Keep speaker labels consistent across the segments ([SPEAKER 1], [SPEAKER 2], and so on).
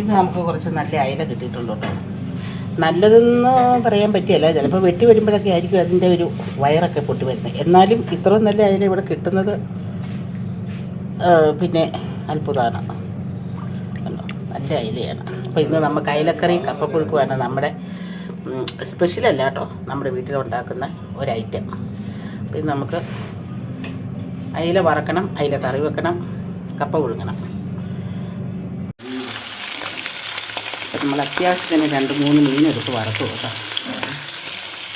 [SPEAKER 1] ഇത് നമുക്ക് കുറച്ച് നല്ല അയല കിട്ടിയിട്ടുണ്ട്? കേട്ടോ നല്ലതെന്ന് പറയാൻ പറ്റിയല്ല. ചിലപ്പോൾ വെട്ടി വരുമ്പോഴൊക്കെ ആയിരിക്കും അതിന്റെ ഒരു വയറൊക്കെ പൊട്ടി വരുന്നത്. എന്നാലും ഇത്രയും നല്ല അയല ഇവിടെ കിട്ടുന്നത് പിന്നെ അത്ഭുതമാണ്. നല്ല അയലയാണ്. അപ്പോൾ ഇന്ന് നമുക്ക് അയലക്കറിയും കപ്പപ്പുഴുക്കുമാണ് നമ്മുടെ സ്പെഷ്യലല്ല കേട്ടോ. നമ്മുടെ വീട്ടിലുണ്ടാക്കുന്ന ഒരു ഐറ്റം അപ്പോൾ നമുക്ക് അയില വറക്കണം അയില കറി വെക്കണം കപ്പ പുഴുങ്ങണം അപ്പം നമ്മൾ അത്യാവശ്യത്തിന് രണ്ട് മൂന്ന് മീനെടുത്ത് വറുത്തു കൊടുക്കാം.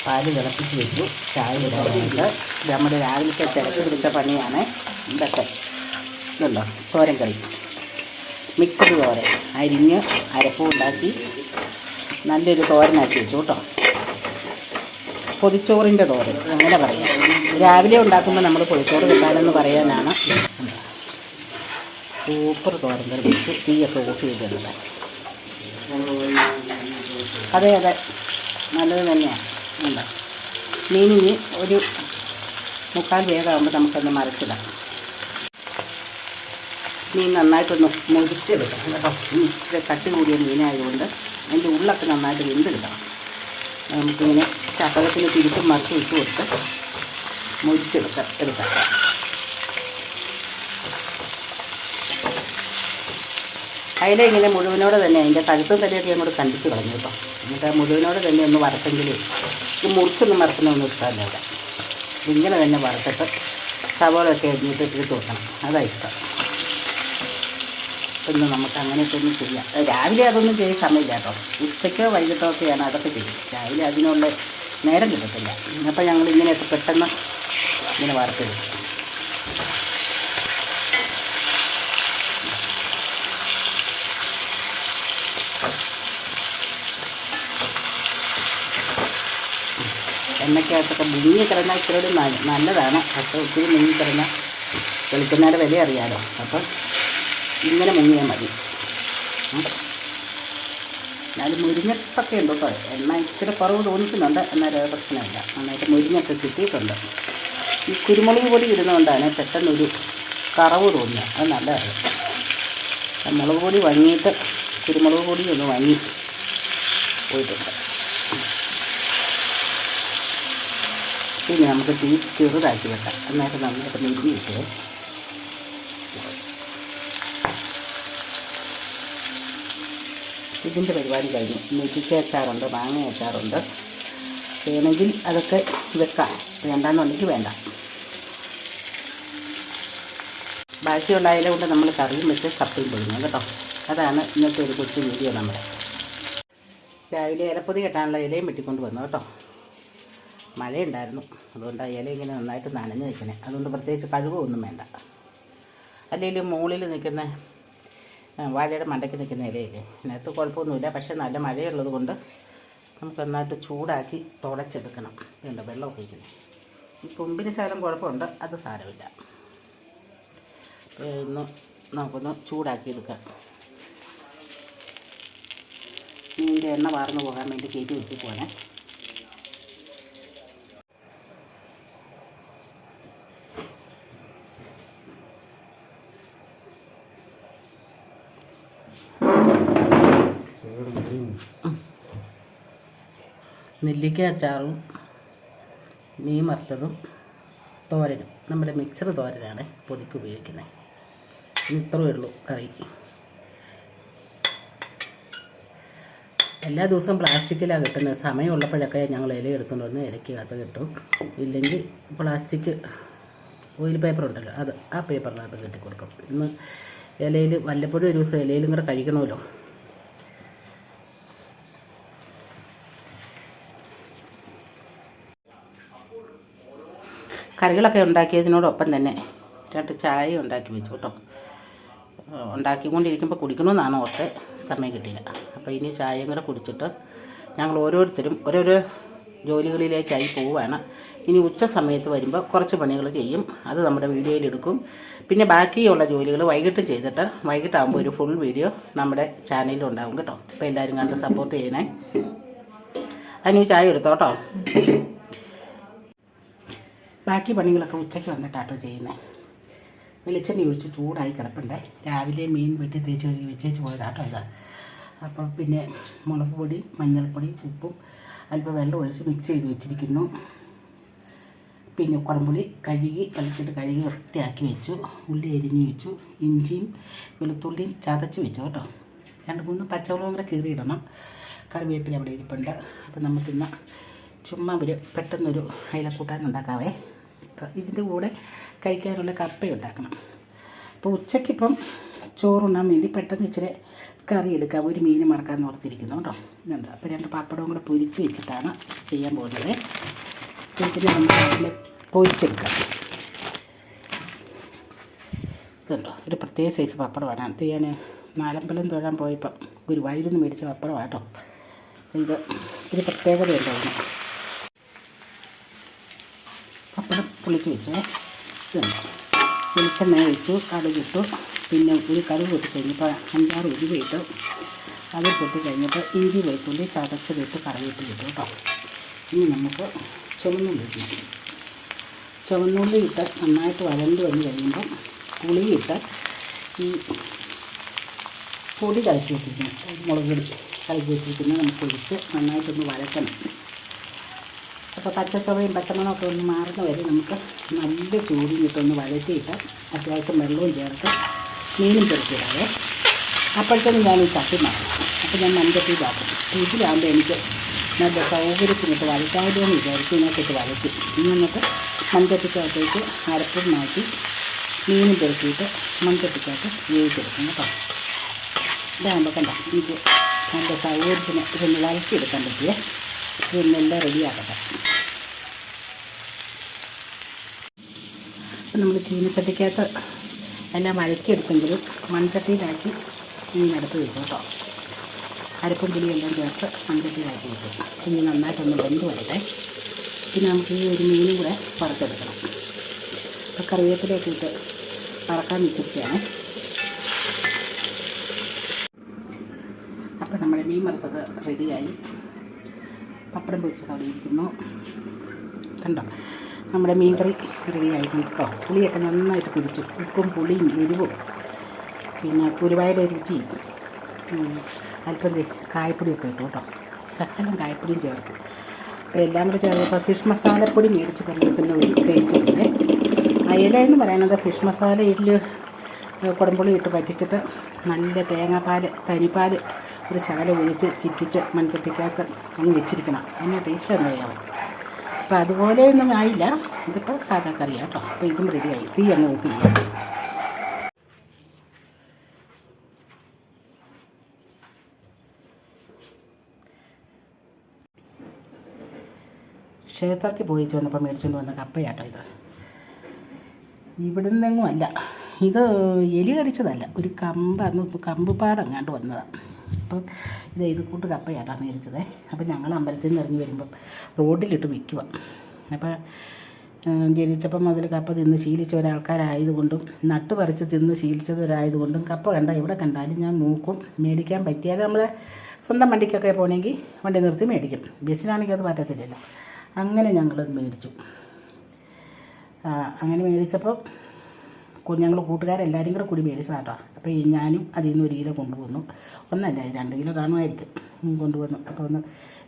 [SPEAKER 1] പാൽ തിളപ്പിച്ച് വെച്ചു. ചായ ഇടാനായിട്ട് നമ്മുടെ രാവിലത്തെ തിരക്ക് പിടിച്ച പണിയാണ് ഇതൊക്കെ ഇതുണ്ടോ? തോരൻ കറി. മിക്സഡ് തോരൻ. അരിഞ്ഞ് അരപ്പും ഉണ്ടാക്കി നല്ലൊരു തോരനാക്കി വെച്ചു കേട്ടോ. പൊതിച്ചോറിന്റെ തോരൻ. അങ്ങനെ പറയാം. രാവിലെ ഉണ്ടാക്കുമ്പോൾ നമ്മൾ പൊതിച്ചോറ് കിട്ടാനെന്ന് പറയാനാണ്. സൂപ്പർ തോരൻ കറി വെച്ചു. തീയൊക്കെ ഓഫ് ചെയ്തിടുന്നത് അതെ അതെ. നല്ലത് തന്നെയാണ്. ഉണ്ട്. മീനിന് ഒരു മുക്കാൽ വേഗമാകുമ്പോൾ നമുക്കൊന്ന് മറിച്ചിടാം. മീൻ നന്നായിട്ടൊന്ന് മുറിച്ചെടുക്കാം കേട്ടോ. ഇച്ചിരി കട്ടി കൂടിയ മീനായതുകൊണ്ട് അതിന്റെ ഉള്ളൊക്കെ നന്നായിട്ട് വെന്തെടുക്കണം. നമുക്കിങ്ങനെ ചക്കരത്തിന് തിരിച്ചും മറിച്ച് ഇട്ട് കൊടുത്ത് മുറിച്ചെടുക്കാം എടുക്കാം. അതിലെ ഇങ്ങനെ മുഴുവനോടെ തന്നെ അതിന്റെ കഴുത്തും തലയൊക്കെ അങ്ങോട്ട് കണ്ടിച്ച് കളഞ്ഞു കേട്ടോ. എന്നിട്ട് മുഴുവനോട് തന്നെ ഒന്ന് വറുത്തെങ്കിൽ ഈ മുറിച്ചൊന്നും വറുക്കുന്നൊന്നും ഇഷ്ടമല്ല. ഇവിടെ ഇങ്ങനെ തന്നെ വറുത്തിട്ട് സവോളൊക്കെ അരിഞ്ഞിട്ട് ഇട്ട് വെക്കണം അതാണ് ഇഷ്ടം. പിന്നെ നമുക്ക് അങ്ങനെയൊക്കെ ഒന്നും ചെയ്യാം. രാവിലെ അതൊന്നും ചെയ്യാൻ സമയമില്ല കേട്ടോ. ഉച്ചയ്ക്കോ വൈകിട്ടോ ഒക്കെയാണ് അതൊക്കെ ചെയ്യും. രാവിലെ അതിനുള്ള നേരം കിട്ടത്തില്ല. അപ്പോൾ ഞങ്ങൾ ഇങ്ങനെയൊക്കെ പെട്ടെന്ന് ഇങ്ങനെ വറുത്തെടുക്കും. എണ്ണയ്ക്കകത്തൊക്കെ മുങ്ങി കിടന്നാൽ ഇച്ചിരി നല്ലതാണ്. പക്ഷേ ഒത്തിരി മുങ്ങി കിടന്നാൽ വെളിച്ചെണ്ണയുടെ വില അറിയാലോ. അപ്പം ഇങ്ങനെ മുങ്ങിയാൽ മതി. എന്നാലും മുരിഞ്ഞപ്പൊക്കെ ഉണ്ട് കേട്ടോ എണ്ണ ഇച്ചിരി കുറവ് തോന്നിക്കുന്നുണ്ട്. എന്നാലും അത് പ്രശ്നമില്ല. നന്നായിട്ട് മുരിഞ്ഞൊക്കെ കിട്ടിയിട്ടുണ്ട്. ഈ കുരുമുളക് പൊടി ഇടുന്നതുകൊണ്ടാണ് പെട്ടെന്നൊരു കറവ് തോന്നുന്നത്. അത് നല്ലതാണ്. മുളക് പൊടി വാങ്ങിയിട്ട് കുരുമുളക് പൊടി ഒന്ന് വാങ്ങി പോയിട്ടുണ്ട്. പിന്നെ നമുക്ക് തീ ചെറുതാക്കി വെക്കാം. അന്നേരം നന്നായിട്ട് മുരിഞ്ഞ് കിട്ടുമേ ഇതിന്റെ പരിപാടി കഴിഞ്ഞു. നെല്ലിക്ക അച്ചാറുണ്ട് മാങ്ങ അച്ചാറുണ്ട് വേണമെങ്കിൽ അതൊക്കെ വെക്കാം. വേണ്ടാന്നുണ്ടെങ്കിൽ വേണ്ട. ബാക്കിയുള്ള അയില കൊണ്ട് നമ്മൾ കറിയും വെച്ച് കപ്പയും പൊഴിഞ്ഞു കേട്ടോ. അതാണ് ഇന്നത്തെ ഒരു കൊച്ചു വീഡിയോ നമ്മുടെ. രാവിലെ ഇലപ്പൊതി കെട്ടാനുള്ള ഇലയും വെട്ടിക്കൊണ്ട് വന്നു. കേട്ടോ. മഴയുണ്ടായിരുന്നു. അതുകൊണ്ട് ഇല ഇങ്ങനെ നന്നായിട്ട് നനഞ്ഞ് നിൽക്കണേ അതുകൊണ്ട് പ്രത്യേകിച്ച് കഴുകൊന്നും വേണ്ട. അല്ലെങ്കിൽ മുകളിൽ നിൽക്കുന്ന വാഴയുടെ മണ്ടയ്ക്ക് നിൽക്കുന്ന ഇലയില്ലേ? അതിനകത്ത് കുഴപ്പമൊന്നുമില്ല. പക്ഷേ നല്ല മഴയുള്ളത് കൊണ്ട് നമുക്ക് നന്നായിട്ട് ചൂടാക്കി തുടച്ചെടുക്കണം. വേണ്ട വെള്ളം ഒഴിക്കുന്നത് ഈ കൊമ്പിന് ശകലം കുഴപ്പമുണ്ട്. അത് സാരമില്ല. ഇന്ന് നമുക്കൊന്ന് ചൂടാക്കി എടുക്കാം. മീന്റെ എണ്ണ വാർന്നു പോകാൻ വേണ്ടി കയറ്റി വെച്ച് പോകണേ നെല്ലിക്ക അച്ചാറും മീൻ വറുത്തതും തോരനും. നമ്മുടെ മിക്സർ തോരനാണ് പൊതിക്ക് ഉപയോഗിക്കുന്നത്. ഇത്രയേ ഉള്ളൂ കറി. എല്ലാ ദിവസവും പ്ലാസ്റ്റിക്കിലാണ് കിട്ടുന്നത്. സമയമുള്ളപ്പോഴൊക്കെ ഞങ്ങൾ ഇല എടുത്തുകൊണ്ട് വന്ന് ഇലയ്ക്കകത്ത് കിട്ടും ഇല്ലെങ്കിൽ പ്ലാസ്റ്റിക് ഓയിൽ പേപ്പർ ഉണ്ടല്ലോ അത് ആ പേപ്പറിനകത്ത് കെട്ടിക്കൊടുക്കും. ഇന്ന് ഇലയിൽ വല്ലപ്പോഴും ഒരു ദിവസം ഇലയിലും കൂടെ കഴിക്കണമല്ലോ. കറികളൊക്കെ ഉണ്ടാക്കിയതിനോടൊപ്പം തന്നെ രണ്ട് ചായ ഉണ്ടാക്കി വെച്ചു കേട്ടോ. ഉണ്ടാക്കിക്കൊണ്ടിരിക്കുമ്പോൾ കുടിക്കണമെന്നാണ് ഓർത്ത് സമയം കിട്ടിയില്ല അപ്പോൾ ഇനി ചായയും കൂടെ കുടിച്ചിട്ട് ഞങ്ങൾ ഓരോരുത്തരും ഓരോരോ ജോലികളിലേക്കായി പോവുകയാണ്. ഇനി ഉച്ച സമയത്ത് വരുമ്പോൾ കുറച്ച് പണികൾ ചെയ്യും. അത് നമ്മുടെ വീഡിയോയിൽ എടുക്കും. പിന്നെ ബാക്കിയുള്ള ജോലികൾ വൈകിട്ട് ചെയ്തിട്ട് വൈകിട്ടാകുമ്പോൾ ഒരു ഫുൾ വീഡിയോ നമ്മുടെ ചാനലിൽ ഉണ്ടാവും കേട്ടോ. അപ്പോൾ എല്ലാവരും കണ്ട് സപ്പോർട്ട് ചെയ്യണേ. അതിന് ചായ എടുത്തോട്ടോ. ബാക്കി പണികളൊക്കെ ഉച്ചയ്ക്ക് വന്നിട്ടാട്ടോ ചെയ്യുന്നത് വെളിച്ചെണ്ണ ഒഴിച്ച് ചൂടായി കിടപ്പുണ്ടേ. രാവിലെ മീൻ വെട്ടി തേച്ച് കഴുകി വെച്ചേച്ച് പോയതാട്ടോ ഇത്. അപ്പോൾ പിന്നെ മുളക് പൊടി മഞ്ഞൾപ്പൊടി ഉപ്പും അല്പം വെള്ളം ഒഴിച്ച് മിക്സ് ചെയ്ത് വെച്ചിരിക്കുന്നു. പിന്നെ കുടംപുളി കഴുകി കളിച്ചിട്ട് കഴുകി വൃത്തിയാക്കി വെച്ചു. ഉള്ളി എരിഞ്ഞ് വെച്ചു. ഇഞ്ചിയും വെളുത്തുള്ളിയും ചതച്ച് വെച്ചു കേട്ടോ. രണ്ട് മൂന്ന് പച്ചവളവും കൂടെ കീറിയിടണം. കറിവേപ്പില അവിടെ ഇരിപ്പുണ്ട്. അപ്പോൾ നമുക്കിന്ന് ചുമ്മാ ഒരു പെട്ടെന്നൊരു അയിലക്കൂട്ടാൻ ഉണ്ടാക്കാവേ. ഇതിന്റെ കൂടെ കഴിക്കാനുള്ള കപ്പ ഉണ്ടാക്കണം. അപ്പോൾ ഉച്ചയ്ക്കിപ്പം ചോറുണ്ണാൻ വേണ്ടി പെട്ടെന്ന് ഇച്ചിരി കറി എടുക്കാം. ഒരു മീൻ മറക്കാൻ ഓർത്തിരിക്കുന്നു കേട്ടോ. ഇതുണ്ട്. അപ്പോൾ രണ്ട് പപ്പടവും കൂടെ പൊരിച്ച് വെച്ചിട്ടാണ് ചെയ്യാൻ പോകുന്നത്. ഇതിന് നമ്മൾ പൊരിച്ചെടുക്കാം. ഇതുണ്ടോ? ഒരു പ്രത്യേക സൈസ് പപ്പടമാണ്. അത് ഞാൻ നാലമ്പലം തൊഴാൻ പോയപ്പം ഗുരുവായൂരിൽ നിന്ന് മേടിച്ച പപ്പടമാണ് കേട്ടോ. ഇത് ഒരു പ്രത്യേകത പുളിച്ച് വെച്ചേ. ഇതുണ്ട് വെളിച്ചെണ്ണ ഒഴിച്ചു കടുകിട്ടു പിന്നെ ഒരു കടുക് പൊട്ടി കഴിഞ്ഞപ്പോൾ അഞ്ചാറ് ഉരുവ ഇട്ടു. അത് പൊട്ടി കഴിഞ്ഞപ്പോൾ ഇഞ്ചി വെളുത്തുള്ളി ചതച്ചതിട്ട് കിട്ടും കേട്ടോ. ഇനി നമുക്ക് ചുവന്നുള്ളി ഇടണം ചുവന്നുള്ളി ഇട്ട് നന്നായിട്ട് വരണ്ടു വന്ന് കഴിയുമ്പം പുളിയിട്ട് ഈ പൊടി കലക്കി വെച്ചിരിക്കുന്നു. മുളക് പൊടി കലക്കി വെച്ചിരിക്കുന്നത് നമുക്ക് ഒഴിച്ച് നന്നായിട്ടൊന്ന് വഴറ്റണം. അപ്പോൾ പച്ചച്ചുവയും പച്ചമണമൊക്കെ ഒന്ന് മാറുന്ന വരെ നമുക്ക് നല്ല ചൂടിനിട്ടൊന്ന് വഴറ്റിയിട്ട് അത്യാവശ്യം വെള്ളവും ചേർത്ത് മീനും ചെറുക്കിടാവേ അപ്പോഴത്തേനും ഞാൻ ഈ ചട്ടി മാറും അപ്പോൾ ഞാൻ മൺചട്ടിയിലാക്കും ഇതിലാകുമ്പോൾ എനിക്ക് നല്ല സൗകര്യത്തിനിട്ട് വഴറ്റാമല്ലോ എന്ന് വിചാരിച്ച് ഇതിനകത്തിട്ട് വഴറ്റി. നമുക്ക് മൺചട്ടിക്കകത്തേക്ക് അരപ്പും മാറ്റി മീനും പെറുക്കിയിട്ട് മൺചട്ടിക്കകത്ത് വേവിച്ചെടുക്കും കേട്ടോ ഇതാകുമ്പോൾ കണ്ട എനിക്ക് നല്ല സൗകര്യത്തിന് ഇതൊന്ന് വഴറ്റിയെടുക്കാൻ പറ്റിയേ. ഇതൊന്നെല്ലാം റെഡിയാക്കട്ടെ അപ്പം നമ്മൾ ചീനച്ചട്ടിക്കകത്ത് എല്ലാം വഴറ്റിയെടുത്തെങ്കിലും മൺചട്ടിയിലാക്കി മീനെടുത്ത് വെക്കും കേട്ടോ. അരപ്പും പുളിയെല്ലാം ചേർത്ത് മൺചട്ടിയിലാക്കി വെക്കും. ഇനി നന്നായിട്ടൊന്ന് വെന്ത് വരട്ടെ. പിന്നെ നമുക്ക് ഈ ഒരു മീനും കൂടെ വറുത്തെടുക്കണം. അപ്പോൾ കറിവേപ്പിലൊക്കെ ഇട്ട് വറക്കാൻ വെച്ചിരിക്കുകയാണ്. അപ്പോൾ നമ്മുടെ മീൻ വറുത്തത് റെഡിയായി പപ്പടം പൊരിച്ചത് അവിടെ ഇരിക്കുന്നു കണ്ടോ? നമ്മുടെ മീൻകറി റെഡി ആയിരുന്നു കേട്ടോ. പുളിയൊക്കെ നന്നായിട്ട് പിടിച്ചു ഉപ്പും പുളിയും എരിവും പിന്നെ കുരുവായുടെ രുചി അല്പം കായപ്പൊടിയൊക്കെ ഇട്ടു കേട്ടോ. ശകലം കായപ്പൊടിയും ചേർത്തു. അപ്പോൾ എല്ലാം കൂടെ ചേർത്തപ്പോൾ ഫിഷ് മസാലപ്പൊടി മേടിച്ച് കറി ഒരു ടേസ്റ്റ് ഉണ്ട് അയല എന്ന് പറയുന്നത് ഫിഷ് മസാല ഇഡ്ഡലി കുടംപുളി ഇട്ട് പറ്റിച്ചിട്ട് നല്ല തേങ്ങാപ്പാൽ തനിപ്പാൽ ഒരു ശകലം ഒഴിച്ച് ചിറ്റിച്ച് മൺചട്ടിക്കകത്ത് അങ്ങ് വെച്ചിരിക്കണം. അതിന് ടേസ്റ്റ് എന്ന് അറിയാമോ അതുപോലെ ഒന്നും ആയില്ല. ഇതിപ്പോൾ സാധാ കറിയാണ് കേട്ടോ അപ്പോൾ ഇതും റെഡിയായി തീ അങ്ങ് ഓഫ് ചെയ്യാം ക്ഷേത്രത്തിൽ പോയി ചെന്നപ്പോൾ മേടിച്ചുകൊണ്ട് വന്ന കപ്പയാട്ടോ ഇത്. ഇവിടുന്നെങ്ങും അല്ല. ഇത് എലി കടിച്ചതല്ല. ഒരു കമ്പ് അന്ന് കമ്പ് പാടങ്ങാണ്ട് വന്നതാണ് അപ്പം ഇത് ഇത് കൂട്ട് കപ്പയാട്ടാ മേടിച്ചത്. അപ്പം ഞങ്ങൾ അമ്പലത്തിൽ നിന്ന് ഇറങ്ങി വരുമ്പം റോഡിലിട്ട് വിൽക്കുക അപ്പം ജനിച്ചപ്പം മുതൽ കപ്പ തിന്ന് ശീലിച്ച ഒരാൾക്കാരായതുകൊണ്ടും നട്ട് പറിച്ച് തിന്ന് ശീലിച്ചവരായതുകൊണ്ടും കപ്പ കണ്ട എവിടെ കണ്ടാലും ഞാൻ നോക്കും. മേടിക്കാൻ പറ്റിയാൽ നമ്മൾ സ്വന്തം വണ്ടിക്കൊക്കെ പോകണമെങ്കിൽ വണ്ടി നിർത്തി മേടിക്കും. ബസ്സിനാണെങ്കിൽ അത് പറ്റത്തില്ലല്ലോ. അങ്ങനെ ഞങ്ങളത് മേടിച്ചു. അങ്ങനെ മേടിച്ചപ്പോൾ ഞങ്ങൾ കൂട്ടുകാരെല്ലാവരും കൂടെ കൂടി മേടിച്ചതാണ് കേട്ടോ. അപ്പോൾ ഞാനും അതിൽ നിന്ന് ഒരു കിലോ കൊണ്ടുവന്നു. ഒന്നല്ല രണ്ട് കിലോ കാണുമായിരിക്കും. കൊണ്ടുവന്നു. അപ്പോൾ ഒന്ന്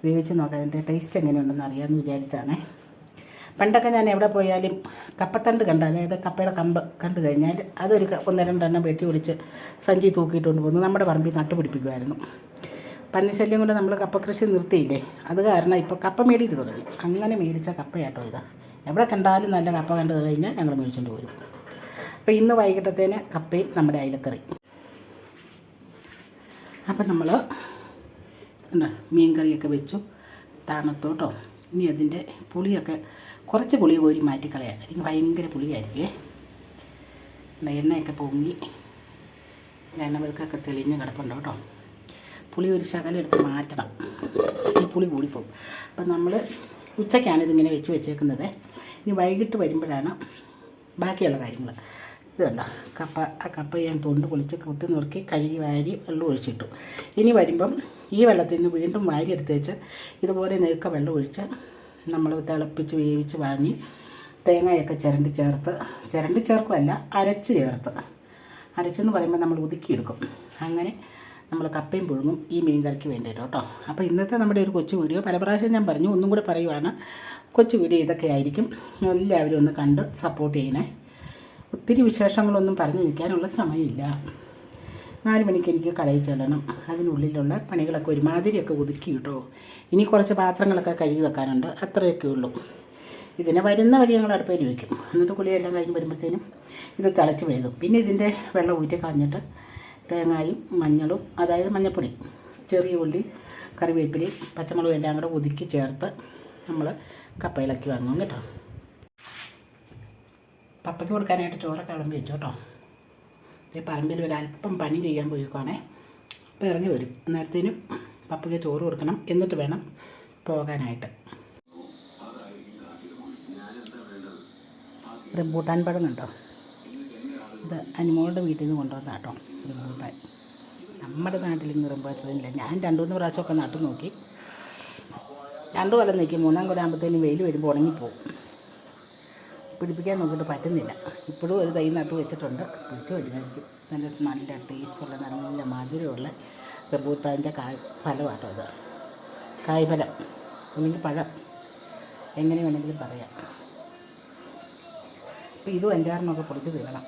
[SPEAKER 1] വേവിച്ച് നോക്കാം. അതിന്റെ ടേസ്റ്റ് എങ്ങനെയുണ്ടെന്ന് അറിയാമെന്ന് വിചാരിച്ചാണേ. പണ്ടൊക്കെ ഞാൻ എവിടെ പോയാലും കപ്പത്തണ്ട് കണ്ട. അതായത് കപ്പയുടെ കമ്പ് കണ്ടു കഴിഞ്ഞാൽ അതൊരു ഒന്ന് രണ്ടെണ്ണം വെട്ടി ഒടിച്ച് സഞ്ചി തൂക്കിയിട്ടുകൊണ്ട് പോകുന്നു നമ്മുടെ പറമ്പിൽ നട്ടുപിടിപ്പിക്കുമായിരുന്നു പന്നിശല്യം കൊണ്ട് നമ്മൾ കപ്പ കൃഷി നിർത്തിയില്ലേ? അത് കാരണം ഇപ്പോൾ കപ്പ മേടിയിട്ട് തുടങ്ങി. അങ്ങനെ മേടിച്ച കപ്പയാട്ടോ ഇത്. എവിടെ കണ്ടാലും നല്ല കപ്പ കണ്ടു കഴിഞ്ഞാൽ ഞങ്ങൾ മേടിച്ചുകൊണ്ട് വരും. അപ്പോൾ ഇന്ന് വൈകിട്ടത്തേന് കപ്പയും നമ്മുടെ അയിലക്കറി. അപ്പം നമ്മൾ മീൻ കറിയൊക്കെ വെച്ചു. തണുത്തോട്ടോ. ഇനി അതിന്റെ പുളിയൊക്കെ കുറച്ച് പുളി കോരി മാറ്റിക്കളയാം. അല്ലെങ്കിൽ ഭയങ്കര പുളിയായിരിക്കുമേ എണ്ണയൊക്കെ പൊങ്ങി. എണ്ണവെൽക്കൊക്കെ തെളിഞ്ഞ് കിടപ്പുണ്ട് കേട്ടോ. പുളി ഒരു ശകലം എടുത്ത് മാറ്റണം. ഈ പുളി കൂടിപ്പോകും അപ്പം നമ്മൾ ഉച്ചയ്ക്കാണ് ഇതിങ്ങനെ വെച്ച് വെച്ചേക്കുന്നത്. ഇനി വൈകിട്ട് വരുമ്പോഴാണ് ബാക്കിയുള്ള കാര്യങ്ങൾ ഇത് കണ്ടോ കപ്പ ആ കപ്പ ഞാൻ തൊണ്ട് പൊളിച്ച് കുത്തി നുറുക്കി കഴുകി വാരി വെള്ളം ഒഴിച്ചിട്ടു. ഇനി വരുമ്പം ഈ വെള്ളത്തിൽ നിന്ന് വീണ്ടും വാരി എടുത്ത് വെച്ച് ഇതുപോലെ നെഴുക്ക വെള്ളം ഒഴിച്ച് നമ്മൾ തിളപ്പിച്ച് വേവിച്ച് വാങ്ങി തേങ്ങയൊക്കെ ചിരണ്ടി ചേർത്ത് ചിരണ്ടി ചേർക്കുമല്ല അരച്ച് ചേർത്ത്. അരച്ചെന്ന് പറയുമ്പോൾ നമ്മൾ ഒതുക്കിയെടുക്കും. അങ്ങനെ നമ്മൾ കപ്പയും പുഴുങ്ങും ഈ മീൻ കറിക്ക് വേണ്ടിയിട്ട് കേട്ടോ. അപ്പോൾ ഇന്നത്തെ നമ്മുടെ ഒരു കൊച്ചു വീഡിയോ പല പ്രാവശ്യം ഞാൻ പറഞ്ഞു ഒന്നും കൂടെ പറയുവാണ്. കൊച്ചു വീഡിയോ ഇതൊക്കെ ആയിരിക്കും. എല്ലാവരും ഒന്ന് കണ്ട് സപ്പോർട്ട് ചെയ്യണേ. ഒത്തിരി വിശേഷങ്ങളൊന്നും പറഞ്ഞു നിൽക്കാനുള്ള സമയമില്ല. നാല് മണിക്ക് എനിക്ക് കടയിൽ ചെല്ലണം. അതിനുള്ളിലുള്ള പണികളൊക്കെ ഒരുമാതിരിയൊക്കെ ഒതുക്കി കിട്ടോ ഇനി കുറച്ച് പാത്രങ്ങളൊക്കെ കഴുകി വെക്കാനുണ്ട്. അത്രയൊക്കെ ഉള്ളൂ. ഇതിനെ വരുന്ന വഴി ഞങ്ങൾ അടുപ്പേരി വയ്ക്കും എന്നിട്ട് കുളിയെല്ലാം കഴിഞ്ഞ് വരുമ്പോഴത്തേനും ഇത് തിളച്ച് വേകും. പിന്നെ ഇതിന്റെ വെള്ളം ഊറ്റി കളഞ്ഞിട്ട് തേങ്ങായും മഞ്ഞളും അതായത് മഞ്ഞൾപ്പൊടി ചെറിയ ഉള്ളി കറിവേപ്പിലയും പച്ചമുളകും എല്ലാം കൂടെ ഒതുക്കി ചേർത്ത് നമ്മൾ കപ്പയിളക്കി വാങ്ങും കേട്ടോ. പപ്പയ്ക്ക് കൊടുക്കാനായിട്ട് ചോറൊക്കെ വിളമ്പി വെച്ചു കേട്ടോ. ഈ പറമ്പിൽ ഒരു അല്പം പണി ചെയ്യാൻ പോയിക്കോണേ. അപ്പോൾ ഇറങ്ങി വരും. നേരത്തേനും പപ്പയ്ക്ക് ചോറ് കൊടുക്കണം. എന്നിട്ട് വേണം പോകാനായിട്ട്. റംബൂട്ടാൻ പഴം കണ്ടോ ഇത് അനിമോളുടെ വീട്ടിൽ നിന്ന് കൊണ്ടുവന്ന കേട്ടോ റംബൂട്ടാൻ. നമ്മുടെ നാട്ടിൽ ഇന്ന് റംബൂട്ടാനില്ല ഞാൻ രണ്ടു മൂന്ന് പ്രാവശ്യമൊക്കെ നട്ടു നോക്കി. രണ്ടു കൊല്ലം നിൽക്കും. മൂന്നാം കൊല്ലം ആകുമ്പോഴത്തേനും വെയിൽ വരുമ്പോൾ ഉണങ്ങിപ്പോവും. പിടിപ്പിക്കാൻ നോക്കിയിട്ട് പറ്റുന്നില്ല. ഇപ്പോഴും ഒരു തൈ നട്ടു വെച്ചിട്ടുണ്ട്. പിടിച്ചു വരുമായിരിക്കും. നല്ല നല്ല ടേസ്റ്റുള്ള നല്ല മധുരമുള്ള റംബൂട്ടാന്റെ കായ് ഫലമാട്ടോ അത് കായ്ഫലം. അല്ലെങ്കിൽ പഴം. എങ്ങനെ വേണമെങ്കിലും പറയാം. അപ്പോൾ ഇതും അഞ്ചാറിനൊക്കെ പൊടിച്ച് തിന്നണം.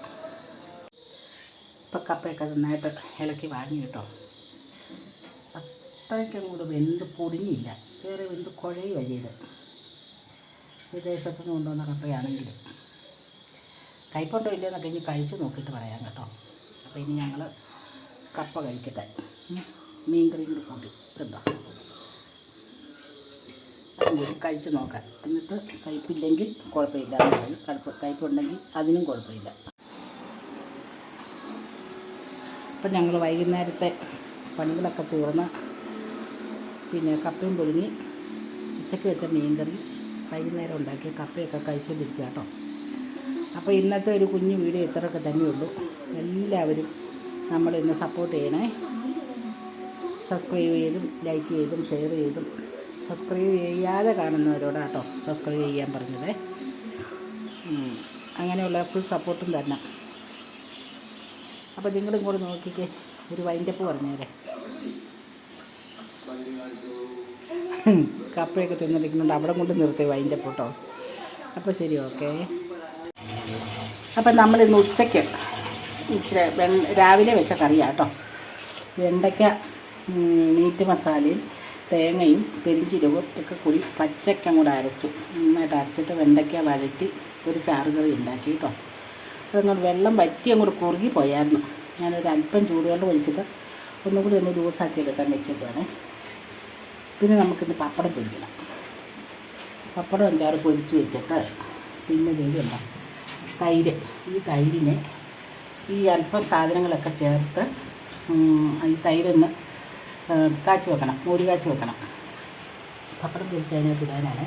[SPEAKER 1] ഇപ്പം കപ്പയൊക്കെ നന്നായിട്ട് ഇളക്കി വാങ്ങി കേട്ടോ. അത്രയ്ക്കും കൂടെ വെന്ത് പൊടിഞ്ഞില്ല. വേറെ വെന്ത് കുഴയുക ചെയ്ത് വിദേശത്ത് നിന്ന് കൊണ്ടുവന്ന കപ്പയാണെങ്കിലും. കയ്പുണ്ടോ ഇല്ലയോ എന്നൊക്കെ ഇനി കഴിച്ച് നോക്കിയിട്ട് പറയാം കേട്ടോ. അപ്പോൾ ഇനി ഞങ്ങൾ കപ്പ കഴിക്കട്ടെ. മീൻ കറി കൂടി കൂട്ടി. അതും കൂടി കഴിച്ച് നോക്കാം. എന്നിട്ട് കയ്പില്ലെങ്കിൽ കുഴപ്പമില്ല. എന്ന് പറയും കടുപ്പ് കയ്പുണ്ടെങ്കിൽ അതിനും കുഴപ്പമില്ല. അപ്പം ഞങ്ങൾ വൈകുന്നേരത്തെ പണികളൊക്കെ തീർന്ന് പിന്നെ കപ്പയും പൊഴുങ്ങി ഉച്ചയ്ക്ക് വെച്ച മീൻകറി വൈകുന്നേരം ഉണ്ടാക്കിയ കപ്പയൊക്കെ കഴിച്ചുകൊണ്ടിരിക്കുക കേട്ടോ. അപ്പോൾ ഇന്നത്തെ ഒരു കുഞ്ഞു വീഡിയോ ഇത്രയൊക്കെ തന്നെയുള്ളൂ എല്ലാവരും നമ്മൾ ഇന്ന് സപ്പോർട്ട് ചെയ്യണേ. സബ്സ്ക്രൈബ് ചെയ്തും ലൈക്ക് ചെയ്തും ഷെയർ ചെയ്തും. സബ്സ്ക്രൈബ് ചെയ്യാതെ കാണുന്നവരോടാട്ടോ സബ്സ്ക്രൈബ് ചെയ്യാൻ പറഞ്ഞത്. അങ്ങനെയുള്ള ഫുൾ സപ്പോർട്ടും തന്നെ അപ്പോൾ നിങ്ങളും കൂടെ നോക്കിക്കേ ഒരു വൈൻഡപ്പ് പറഞ്ഞേരെ. കപ്പയൊക്കെ തിന്നിരിക്കുന്നുണ്ട് അവിടെ കൊണ്ട് നിർത്തി വൈന്റെ കേട്ടോ. അപ്പോൾ ശരി ഓക്കെ അപ്പം നമ്മളിന്ന് ഉച്ചയ്ക്ക് ഇച്ചിരി വെ രാവിലെ വെച്ച കറിയാണ് കേട്ടോ വെണ്ടയ്ക്ക മീറ്റ് മസാലയും തേങ്ങയും പെരിഞ്ചീരകവും ഒക്കെ കൂടി പച്ചയ്ക്കം കൂടെ അരച്ചു. നന്നായിട്ട് അരച്ചിട്ട് വെണ്ടയ്ക്ക വഴറ്റി ഒരു ചാറുകറി ഉണ്ടാക്കി കേട്ടോ. അതങ്ങോട്ട് വെള്ളം വറ്റി അങ്ങോട്ട് കുറുകി പോയായിരുന്നു. ഞാനൊരു അല്പം ചൂടുവെള്ളം ഒഴിച്ചിട്ട് ഒന്നുകൂടി ഒന്ന് ലൂസാക്കി എടുക്കാൻ വെച്ചിട്ടാണ് പിന്നെ നമുക്കിന്ന് പപ്പടം പൊരിക്കണം. പപ്പടം അഞ്ചാറ് പൊരിച്ച് വെച്ചിട്ട് പിന്നെ ഇതുണ്ട് തൈര്. ഈ തൈരിനെ ഈ അല്പം സാധനങ്ങളൊക്കെ ചേർത്ത് ഈ തൈരൊന്ന് കാച്ചു വെക്കണം മോര് കാച്ചി വെക്കണം. പപ്പടം പൊരിച്ച് അതിനകത്ത് ഇടാനാണ്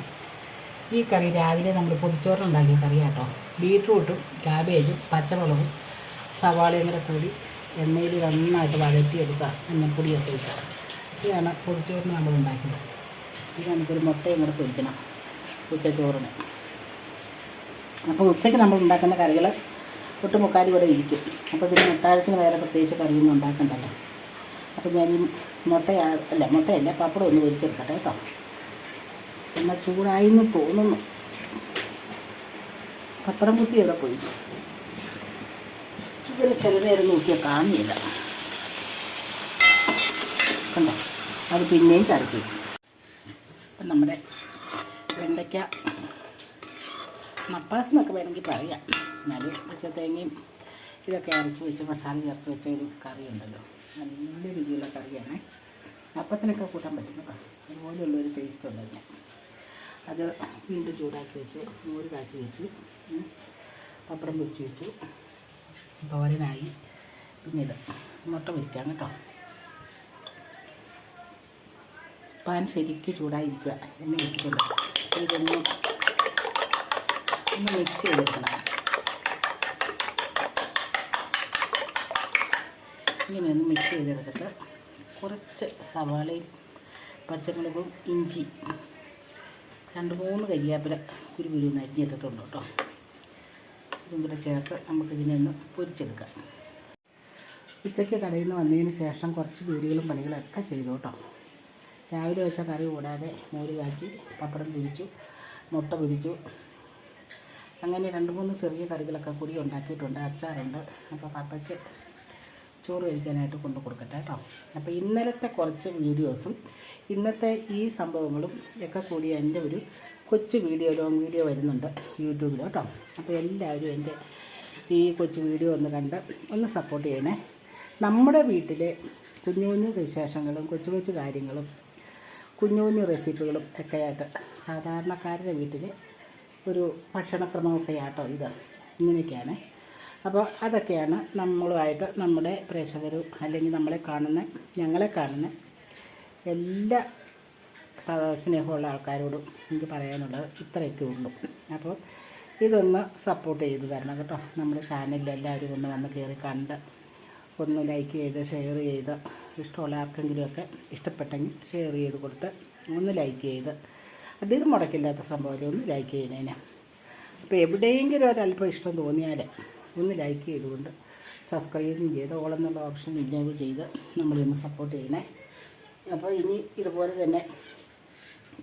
[SPEAKER 1] ഈ കറി രാവിലെ നമ്മൾ പൊതിച്ചോറിനുണ്ടാക്കിയ കറിയാട്ടോ. ബീട്രൂട്ടും ക്യാബേജും പച്ചമുളകും സവാളയും കൂടെ കൂടി എണ്ണയിൽ നന്നായിട്ട് വഴറ്റിയെടുക്കുക എണ്ണപ്പൊടിയൊക്കെ ഇട്ട് ഇതാണ് പൊതിച്ചോറിന് നമ്മൾ ഉണ്ടാക്കിയത് ഇത് നമുക്കൊരു മുട്ടയും കൂടെ പൊരിക്കണം ഉച്ചച്ചോറിന്. അപ്പോൾ ഉച്ചയ്ക്ക് നമ്മൾ ഉണ്ടാക്കുന്ന കറികൾ ഒട്ട് മുക്കാൽ ഇവിടെ ഇരിക്കും. അപ്പോൾ പിന്നെ മുട്ടാഴത്തിന് വേറെ പ്രത്യേകിച്ച് കറിയൊന്നും ഉണ്ടാക്കണ്ടല്ലോ. അപ്പോൾ ഞാൻ ഈ മുട്ട അല്ല മുട്ടയല്ല പപ്പടം ഒന്ന് പൊരിച്ചെടുക്കട്ടെ കേട്ടോ. എന്നാൽ ചൂടായി എന്ന് തോന്നുന്നു. പപ്പടം കുത്തി എവിടെ പോയി. ഇതിൽ ചില നേരം നോക്കിയാൽ കാണില്ല കണ്ടോ? അത് പിന്നെയും ചരക്കും. അപ്പം നമ്മുടെ വെണ്ടയ്ക്ക മപ്പാസ് എന്നൊക്കെ വേണമെങ്കിൽ പറയാം. എന്നാലും പക്ഷേ തേങ്ങയും ഇതൊക്കെ അരച്ച് വെച്ച് മസാല ചേർത്ത് വെച്ച ഒരു കറിയുണ്ടല്ലോ. നല്ല രീതിയിലുള്ള കറിയാണ്. അപ്പത്തിനൊക്കെ കൂട്ടാൻ പറ്റും കേട്ടോ അതുപോലെയുള്ളൊരു ടേസ്റ്റ് ഉണ്ട് അതിന്. അത് വീണ്ടും ചൂടാക്കി വെച്ച് മോര് കാച്ചി വെച്ചു. പപ്പടം പൊരിച്ച് വെച്ചു. തോരനായി. പിന്നെ ഇത് മുട്ട പൊരിക്കാം കേട്ടോ. പാൻ ശരിക്കും ചൂടായിരിക്കുക എന്ന് വെച്ചിട്ടുണ്ട്. ഇതൊന്ന് ഒന്ന് മിക്സ് ചെയ്തെടുക്കണം. ഇങ്ങനെ ഒന്ന് മിക്സ് ചെയ്തെടുത്തിട്ട് കുറച്ച് സവാളയും പച്ചമുളകും ഇഞ്ചി രണ്ട് മൂന്ന് കരിയാപ്പില കുരു കുരു നരിഞ്ഞിട്ടിട്ടുണ്ട് കേട്ടോ. ഇതും കൂടെ ചേർത്ത് നമുക്കിതിനെ ഒന്ന് പൊരിച്ചെടുക്കാം. ഉച്ചയ്ക്ക് കടയിൽ നിന്ന് വന്നതിന് ശേഷം കുറച്ച് ജോലികളും പണികളൊക്കെ ചെയ്തു കേട്ടോ. രാവിലെ വെച്ച കറി കൂടാതെ മോര് കാച്ചി പപ്പടം പിരിച്ചു മുട്ട പിരിച്ചു അങ്ങനെ രണ്ട് മൂന്ന് ചെറിയ കറികളൊക്കെ കൂടി ഉണ്ടാക്കിയിട്ടുണ്ട് അച്ചാറുണ്ട്. അപ്പോൾ പപ്പയ്ക്ക് ചോറ് കഴിക്കാനായിട്ട് കൊണ്ടു കൊടുക്കട്ടെ കേട്ടോ. അപ്പോൾ ഇന്നലത്തെ കുറച്ച് വീഡിയോസും ഇന്നത്തെ ഈ സംഭവങ്ങളും ഒക്കെ കൂടി എന്റെ ഒരു കൊച്ചു വീഡിയോ ലോങ് വീഡിയോ വരുന്നുണ്ട് യൂട്യൂബിൽ കേട്ടോ. അപ്പോൾ എല്ലാവരും എന്റെ ഈ കൊച്ചു വീഡിയോ ഒന്ന് കണ്ട് ഒന്ന് സപ്പോർട്ട് ചെയ്യണേ. നമ്മുടെ വീട്ടിലെ കുഞ്ഞു കുഞ്ഞു വിശേഷങ്ങളും കൊച്ചു കൊച്ചു കാര്യങ്ങളും കുഞ്ഞു കുഞ്ഞു റെസിപ്പികളും ഒക്കെ ആയിട്ട് സാധാരണക്കാരുടെ വീട്ടിൽ ഒരു ഭക്ഷണക്രമമൊക്കെ ആട്ടോ ഇത്. ഇങ്ങനെയൊക്കെയാണ്. അപ്പോൾ അതൊക്കെയാണ് നമ്മളുമായിട്ട് നമ്മുടെ പ്രേക്ഷകരും അല്ലെങ്കിൽ നമ്മളെ കാണുന്ന ഞങ്ങളെ കാണുന്ന എല്ലാ സ്നേഹമുള്ള ആൾക്കാരോടും എനിക്ക് പറയാനുള്ളത് ഇത്രയൊക്കെ ഉള്ളൂ. അപ്പോൾ ഇതൊന്ന് സപ്പോർട്ട് ചെയ്ത് തരണം കേട്ടോ. നമ്മുടെ ചാനലിൽ എല്ലാവരും ഒന്ന് വന്ന് കയറി കണ്ട് ഒന്ന് ലൈക്ക് ചെയ്ത് ഷെയർ ചെയ്ത് ഇഷ്ടമുള്ള ആർക്കെങ്കിലുമൊക്കെ ഇഷ്ടപ്പെട്ടെങ്കിൽ ഷെയർ ചെയ്ത് കൊടുത്ത് ഒന്ന് ലൈക്ക് ചെയ്ത്. അധികം മുടക്കില്ലാത്ത സംഭവം ഒന്ന് ലൈക്ക് ചെയ്യുന്നതിന് അപ്പോൾ എവിടെയെങ്കിലും ഒരല്പം ഇഷ്ടം തോന്നിയാൽ ഒന്ന് ലൈക്ക് ചെയ്തുകൊണ്ട് സബ്സ്ക്രൈബും ചെയ്ത് ഓളെന്നുള്ള ഓപ്ഷൻ ഇല്ലെങ്കിൽ ചെയ്ത് നമ്മളിന്ന് സപ്പോർട്ട് ചെയ്യണേ. അപ്പോൾ ഇനി ഇതുപോലെ തന്നെ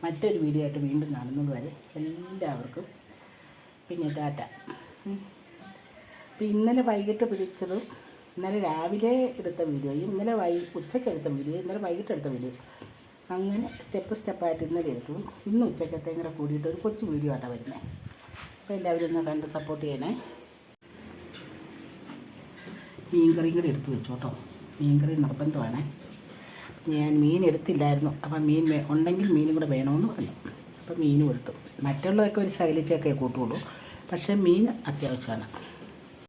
[SPEAKER 1] മറ്റൊരു വീഡിയോ ആയിട്ട് വീണ്ടും കാണുന്നത് വരെ എല്ലാവർക്കും പിന്നെ ഡാറ്റ അപ്പം ഇന്നലെ വൈകിട്ട് പിടിച്ചതും ഇന്നലെ രാവിലെ എടുത്ത വീഡിയോയും ഇന്നലെ വൈ ഉച്ചയ്ക്ക് എടുത്ത വീഡിയോ ഇന്നലെ വൈകിട്ട് എടുത്ത വീഡിയോ അങ്ങനെ സ്റ്റെപ്പ് സ്റ്റെപ്പായിട്ട് ഇന്നലെ എടുത്തു. ഇന്ന് ഉച്ചക്കത്തെ കൂടെ കൂടിയിട്ട് ഒരു കൊച്ചു വീഡിയോ ആട്ടാണ് വരുന്നത് അപ്പോൾ എല്ലാവരും ഒന്ന് കണ്ട് സപ്പോർട്ട് ചെയ്യണേ. മീൻകറിയും കൂടി എടുത്ത് വെച്ചു കേട്ടോ. മീൻകറി നിർബന്ധമാണേ. ഞാൻ മീൻ എടുത്തില്ലായിരുന്നു. അപ്പം മീൻ ഉണ്ടെങ്കിൽ മീനും കൂടെ വേണമെന്ന് പറഞ്ഞു. അപ്പം മീനും എടുത്തു. മറ്റുള്ളതൊക്കെ ഒരു ശകലിച്ചൊക്കെ കൂട്ടുള്ളൂ. പക്ഷേ മീൻ അത്യാവശ്യമാണ്.